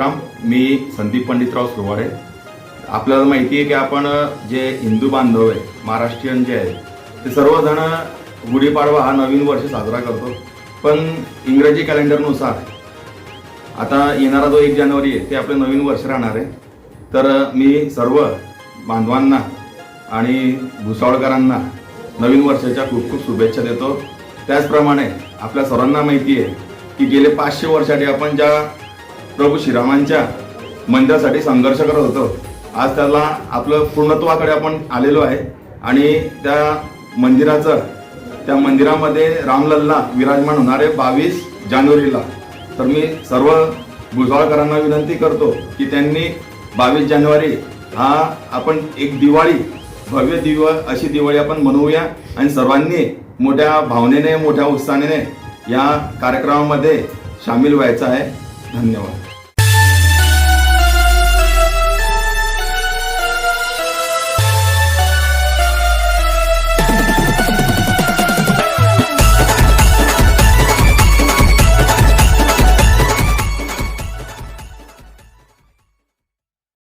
राम मी संदीप पंडितराव सुरवाडे आपल्याला माहिती आहे की आपण जे हिंदू बांधव आहे महाराष्ट्रीयन जे आहे ते सर्वजण गुढीपाडवा हा नवीन वर्ष साजरा करतो. पण इंग्रजी कॅलेंडरनुसार आता येणारा जो एक जानेवारी आहे ते आपलं नवीन वर्ष राहणार आहे. तर मी सर्व बांधवांना आणि भुसावळकरांना नवीन वर्षाच्या खूप खूप शुभेच्छा देतो. त्याचप्रमाणे आपल्या सर्वांना माहिती आहे की गेले पाचशे वर्षासाठी आपण ज्या प्रभू श्रीरामांच्या मंदिरासाठी संघर्ष करत होतो. आज त्याला आपलं पूर्णत्वाकडे आपण आलेलो आहे आणि त्या मंदिराचं त्या मंदिरामध्ये रामलल्ला विराजमान होणार आहे बावीस जानेवारीला. तर मी सर्व भुजवाळकरांना विनंती करतो की त्यांनी बावीस जानेवारी हा आपण एक दिवाळी भव्य दिव अशी दिवाळी आपण मनवूया आणि सर्वांनी मोठ्या भावनेने मोठ्या उत्साहाने या कार्यक्रमामध्ये सामील व्हायचं आहे. धन्यवाद.